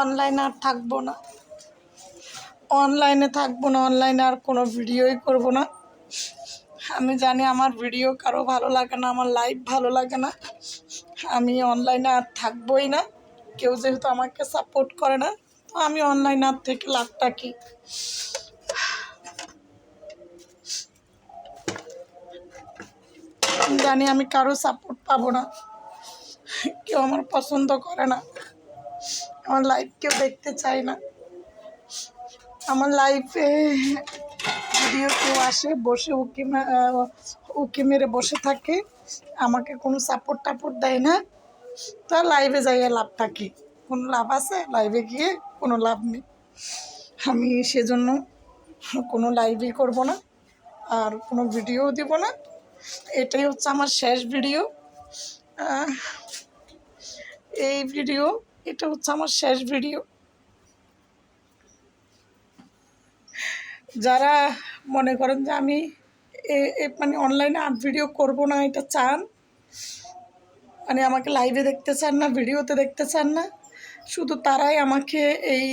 অনলাইনে আর থাকব না। অনলাইনে থাকব না অনলাইনে আর কোনো ভিডিওই করব না। আমি জানি আমার ভিডিও কারও ভালো লাগে না, আমার লাইভ ভালো লাগে না। আমি অনলাইনে আর থাকবোই না। কেউ যেহেতু আমাকে সাপোর্ট করে না, তো আমি অনলাইনে আর থেকে লাভটা কি? জানি আমি কারও সাপোর্ট পাবো না। কেউ আমার পছন্দ করে না। আমার লাইফ কেউ দেখতে চায় না। আমার লাইফে ভিডিও কেউ আসে, বসে উকি উকি মেরে বসে থাকে, আমাকে কোনো সাপোর্ট টাপোর্ট দেয় না। তা লাইভে যাইয়ে লাভটা কি? কোনো লাভ আছে? লাইভে গিয়ে কোনো লাভ নেই। আমি সেজন্য কোনো লাইভই করব না, আর কোনো ভিডিও দিব না। এটাই হচ্ছে আমার শেষ ভিডিও এই ভিডিও এটা হচ্ছে আমার শেষ ভিডিও যারা মনে করেন যে আমি মানে অনলাইনে আর ভিডিও করব না, এটা চান মানে আমাকে লাইভে দেখতে চান না ভিডিওতে দেখতে চান না, শুধু তারাই আমাকে এই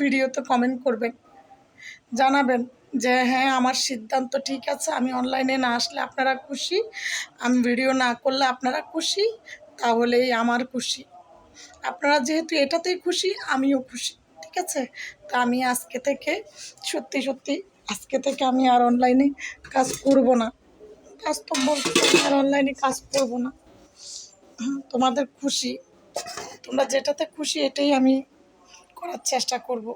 ভিডিওতে কমেন্ট করবেন, জানাবেন যে হ্যাঁ আমার সিদ্ধান্ত ঠিক আছে, আমি অনলাইনে না আসলে আপনারা খুশি, আমি ভিডিও না করলে আপনারা খুশি, তাহলেই আমার খুশি। আপনারা যেহেতু এটাতেই খুশি, আমিও খুশি, ঠিক আছে? তা আমি আজকে থেকে, সত্যি সত্যি, আজকে থেকে আমি আর অনলাইনে কাজ করব না। বাস্তব বলতে আমি আর অনলাইনে কাজ করব না। তোমাদের খুশি, তোমরা যেটাতে খুশি এটাই আমি করার চেষ্টা করব।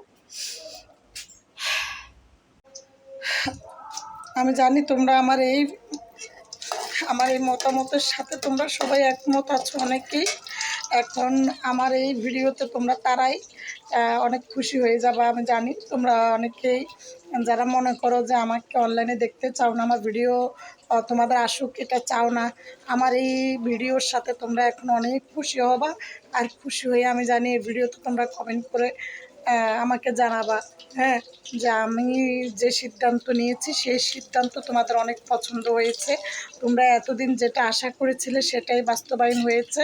আমি জানি তোমরা আমার এই আমার এই মতামতের সাথে তোমরা সবাই একমত আছো অনেকেই। এখন আমার এই ভিডিওতে তোমরা তারাই অনেক খুশি হয়ে যাবে, আমি জানি। তোমরা অনেকেই যারা মনে করো যে আমাকে অনলাইনে দেখতে চাও না, আমার ভিডিও তোমাদের আসুক, এটা চাও না, আমার এই ভিডিওর সাথে তোমরা এখন অনেক খুশি হবা। আর খুশি হয়ে আমি জানি এই ভিডিওতে তোমরা কমেন্ট করে আমাকে জানাবা। হ্যাঁ যে আমি যে সিদ্ধান্ত নিয়েছি, সেই সিদ্ধান্ত তোমাদের অনেক পছন্দ হয়েছে। তোমরা এতদিন যেটা আশা করেছিলে, সেটাই বাস্তবায়ন হয়েছে।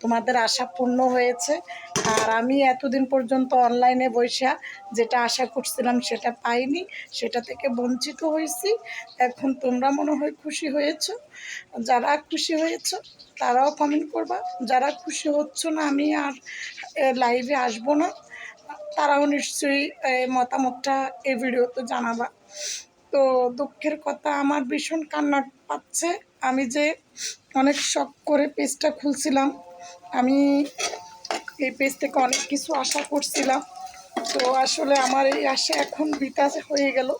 তোমাদের আশা পূর্ণ হয়েছে। আর আমি এতদিন পর্যন্ত অনলাইনে বৈশা যেটা আশা করছিলাম, সেটা পাইনি। সেটা থেকে বঞ্চিত হয়েছি। এখন তোমরা মনে হয় খুশি হয়েছো। যারা খুশি হয়েছ, তারাও কমেন্ট করবা। যারা খুশি হচ্ছ না, আমি আর লাইভে আসব না। তারাও নিশ্চয়ই মতামতটা এই ভিডিওতে জানাবা। তো দুঃখের কথা, আমার ভীষণ কান্না পাচ্ছে। আমি যে অনেক শখ করে পেজটা খুলছিলাম, আমি এই পেজ থেকে অনেক কিছু আশা করছিলাম। তো আসলে আমার এই আশা এখন বৃথা হয়ে গেল।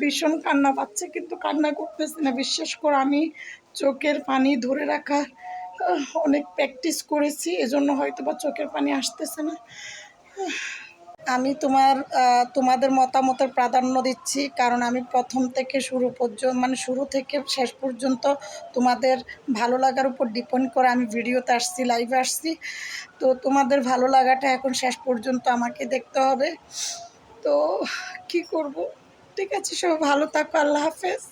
ভীষণ কান্না পাচ্ছে, কিন্তু কান্না করতেছি না। বিশ্বাস করে, আমি চোখের পানি ধরে রাখার অনেক প্র্যাকটিস করেছি, এজন্য হয়তো বা চোখের পানি আসতেছে না। আমি তোমার তোমাদের মতামতের প্রাধান্য দিচ্ছি, কারণ আমি প্রথম থেকে শুরু পর্যন্ত মানে শুরু থেকে শেষ পর্যন্ত তোমাদের ভালো লাগার উপর ডিপেন্ড করে আমি ভিডিওতে আসছি, লাইভে আসছি। তো তোমাদের ভালো লাগাটা এখন শেষ পর্যন্ত আমাকে দেখতে হবে। তো কি করব? ঠিক আছে, সবাই ভালো থাকো, আল্লাহ হাফেজ।